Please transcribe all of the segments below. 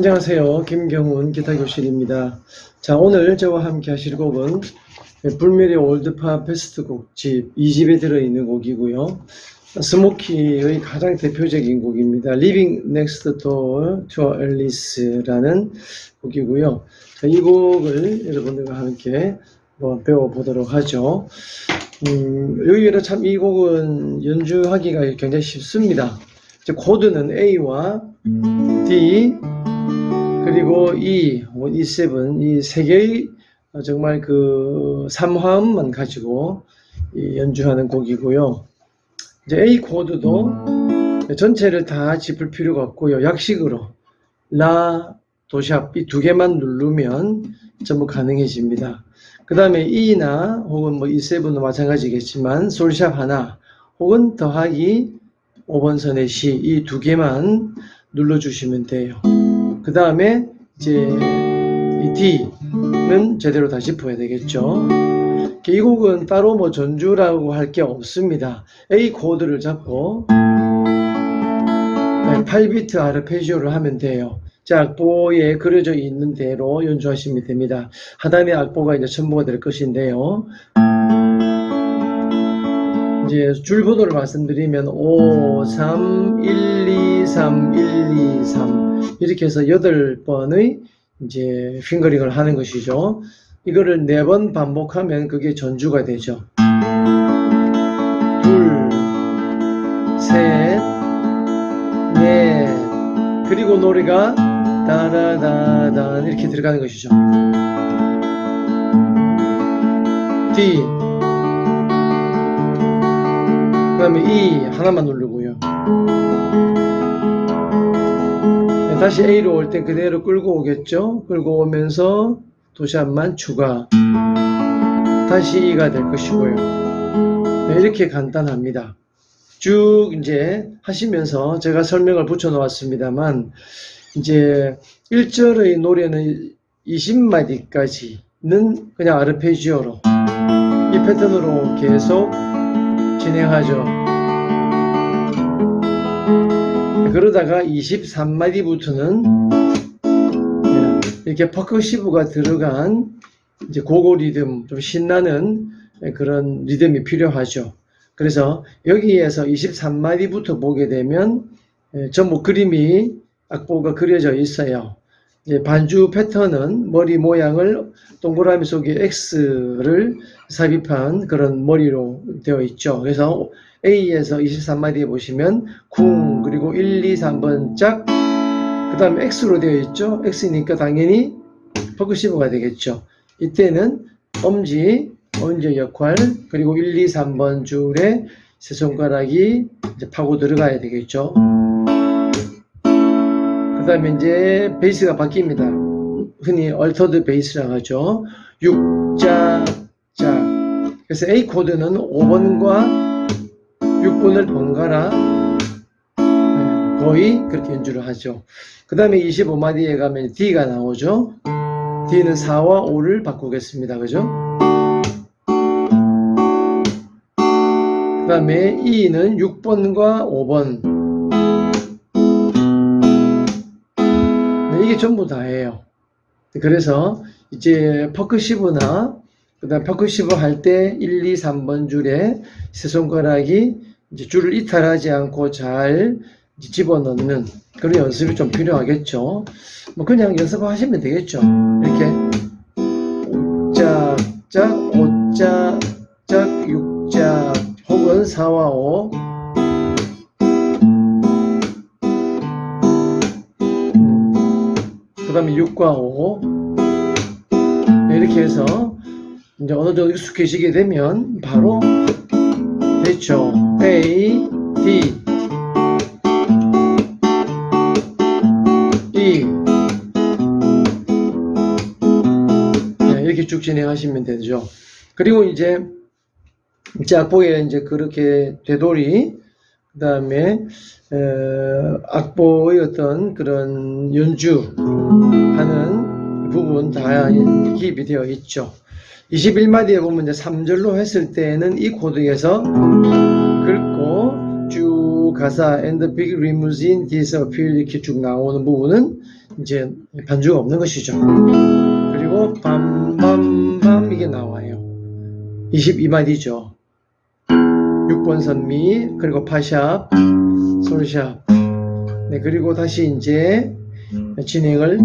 안녕하세요. 김경훈 기타 교실입니다. 자, 오늘 저와 함께 하실 곡은 불멸의 올드팝 베스트 곡집 2집에 들어있는 곡이고요. 스모키의 가장 대표적인 곡입니다. Living Next Door to Alice라는 곡이고요. 자, 이 곡을 여러분들과 함께 한번 배워보도록 하죠. 음, 의외로 참 이 곡은 연주하기가 굉장히 쉽습니다. 코드는 A와 D, 그리고 E, 뭐 E7, 이세 개의 어, 정말 그 삼화음만 가지고 이 연주하는 곡이고요. 이제 A 코드도 전체를 다 짚을 필요가 없고요. 약식으로 라, 도샵 이두 개만 누르면 전부 가능해집니다. 그 다음에 E나 혹은 뭐 E7도 마찬가지겠지만 솔샵 하나 혹은 더하기 5번 선의 C 이 두 개만 눌러주시면 돼요. 그 다음에 이제 이 D는 제대로 다 짚어야 되겠죠. 이 곡은 따로 뭐 전주라고 할 게 없습니다. A 코드를 잡고 8비트 아르페지오를 하면 돼요. 자, 악보에 그려져 있는 대로 연주하시면 됩니다. 하단에 악보가 이제 첨부가 될 것인데요. 이제 줄번호를 말씀드리면 5, 3, 1, 2, 3, 1, 2, 3 이렇게 해서 8번의 이제 핑거링을 하는 것이죠. 이거를 4번 반복하면 그게 전주가 되죠. 둘, 셋, 넷, 그리고 노래가 다라다다 이렇게 들어가는 것이죠. D, 그 다음에 E 하나만 누르고요. 네, 다시 A로 올 때 그대로 끌고 오겠죠? 끌고 오면서 도시압만 추가. 다시 E가 될 것이고요. 네, 이렇게 간단합니다. 쭉 이제 하시면서 제가 설명을 붙여 놓았습니다만, 이제 1절의 노래는 20마디까지는 그냥 아르페지오로 이 패턴으로 계속 진행하죠. 그러다가 23마디부터는 이렇게 퍼커시브가 들어간 이제 고고 리듬, 좀 신나는 그런 리듬이 필요하죠. 그래서 여기에서 23마디부터 보게 되면 전부 그림이 악보가 그려져 있어요. 반주 패턴은 머리 모양을 동그라미 속에 X를 삽입한 그런 머리로 되어 있죠. 그래서 A에서 23마디에 보시면 궁 그리고 1, 2, 3번 짝, 그 다음에 X로 되어 있죠. X니까 당연히 퍼크시브가 되겠죠. 이때는 엄지, 엄지 역할, 그리고 1, 2, 3번 줄에 세 손가락이 이제 파고 들어가야 되겠죠. 그 다음에 이제 베이스가 바뀝니다. 흔히 얼터드 베이스라고 하죠. 6 자, 자. 그래서 A 코드는 5번과 6번을 번갈아 네, 거의 그렇게 연주를 하죠. 그 다음에 25마디에 가면 D가 나오죠. D는 4와 5를 바꾸겠습니다. 그죠? 그 다음에 E는 6번과 5번. 네, 이게 전부 다예요. 그래서 이제 퍼크시브나 그 다음 퍼크시브 할 때 1, 2, 3번 줄에 세 손가락이 이제 줄을 이탈하지 않고 잘 집어넣는 그런 연습이 좀 필요하겠죠. 뭐 그냥 연습하시면 되겠죠. 이렇게 오짝짝 오짝짝 육짝 혹은 4와 5 그 다음에 6과 5 이렇게 해서 이제 어느 정도 익숙해지게 되면 바로 됐죠. A, D, E 네, 이렇게 쭉 진행하시면 되죠. 그리고 이제 이제 악보에 이제 그렇게 되돌이 그 다음에 악보의 어떤 그런 연주하는 부분 다 기입이 되어 있죠. 21마디에 보면 이제 3절로 했을 때는 이 코드에서 긁고 쭉 가사 and the big limousine disappear 이렇게 쭉 나오는 부분은 이제 반주가 없는 것이죠. 그리고 밤밤밤 이게 나와요. 22마디죠. 6번 선미 그리고 파샵 솔샵 네 그리고 다시 이제 진행을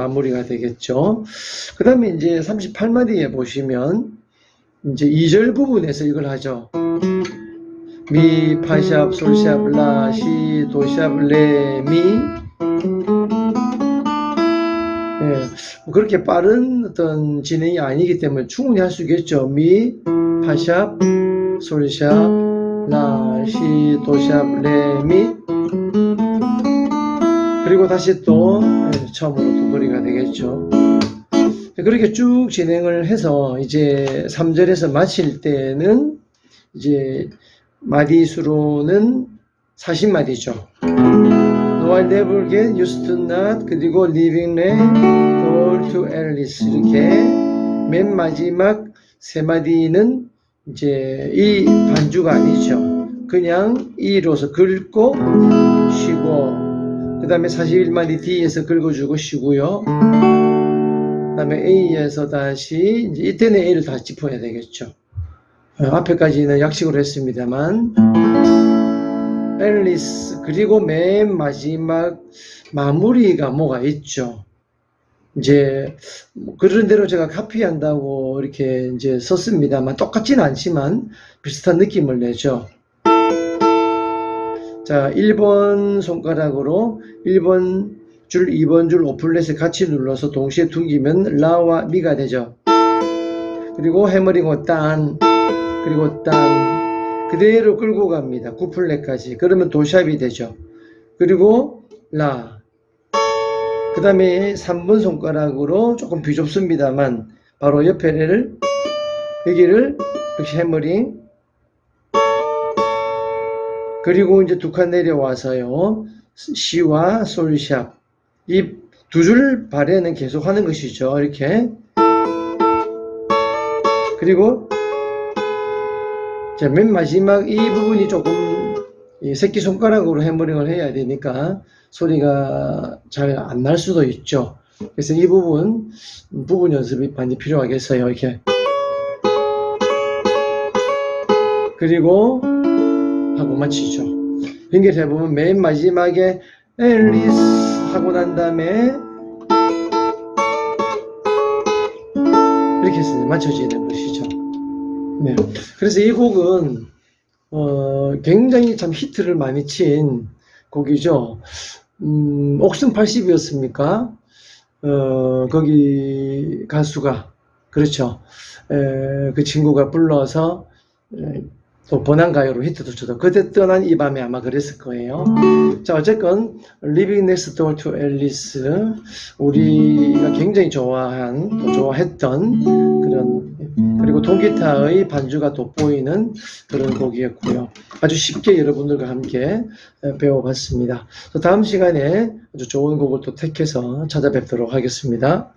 마무리가 되겠죠. 그 다음에 이제 38마디에 보시면 이제 2절 부분에서 이걸 하죠. 미, 파샵, 솔샵, 라, 시, 도샵, 레, 미. 예, 뭐 그렇게 빠른 어떤 진행이 아니기 때문에 충분히 할 수 있겠죠. 미, 파샵, 솔샵, 라, 시, 도샵, 레, 미. 그리고 다시 또 예, 처음으로 또 노래가 되겠죠. 그렇게 쭉 진행을 해서 이제 3절에서 마칠 때는 이제 마디 수로는 40마디죠. No, I never get used to not 그리고 living 내 go to Alice 이렇게 맨 마지막 세 마디는 이제 이 반주가 아니죠. 그냥 이로서 긁고 쉬고 그 다음에 41마디 D에서 긁어주고 쉬고요. 그 다음에 A에서 다시 이제 이때는 A를 다시 짚어야 되겠죠. 어, 앞에까지는 약식으로 했습니다만 앨리스 그리고 맨 마지막 마무리가 뭐가 있죠. 이제 뭐 그런 대로 제가 카피한다고 이렇게 이제 썼습니다만 똑같지는 않지만 비슷한 느낌을 내죠. 자, 1번 손가락으로 1번 줄, 2번 줄 오플렛을 같이 눌러서 동시에 둥기면 라와 미가 되죠. 그리고 해머링 딴, 그리고 딴, 그대로 끌고 갑니다. 9플랫까지. 그러면 도샵이 되죠. 그리고 라. 그 다음에 3번 손가락으로 조금 비좁습니다만, 바로 옆에를, 여기를 이렇게 해머링, 그리고 이제 두 칸 내려와서요. 시와 솔샵. 이 두 줄 발에는 계속 하는 것이죠. 이렇게. 그리고 자, 맨 마지막 이 부분이 조금 이 새끼손가락으로 해머링을 해야 되니까 소리가 잘 안 날 수도 있죠. 그래서 이 부분, 부분 연습이 많이 필요하겠어요. 이렇게. 그리고 하고 마치죠. 연결해 보면 맨 마지막에 앨리스 하고 난 다음에 이렇게 해서 맞춰지는 것이죠. 네. 그래서 이 곡은 어, 굉장히 참 히트를 많이 친 곡이죠. 음, 옥슨 80이었습니까? 어, 거기 가수가 그렇죠. 에, 그 친구가 불러서 에, 또 번안가요로 히트도 쳐도 그때 떠난 이 밤에 아마 그랬을 거예요. 자 어쨌건 Living Next Door to Alice 우리가 굉장히 좋아한 또 좋아했던 그런 그리고 통기타의 반주가 돋보이는 그런 곡이었고요. 아주 쉽게 여러분들과 함께 배워봤습니다. 다음 시간에 아주 좋은 곡을 또 택해서 찾아뵙도록 하겠습니다.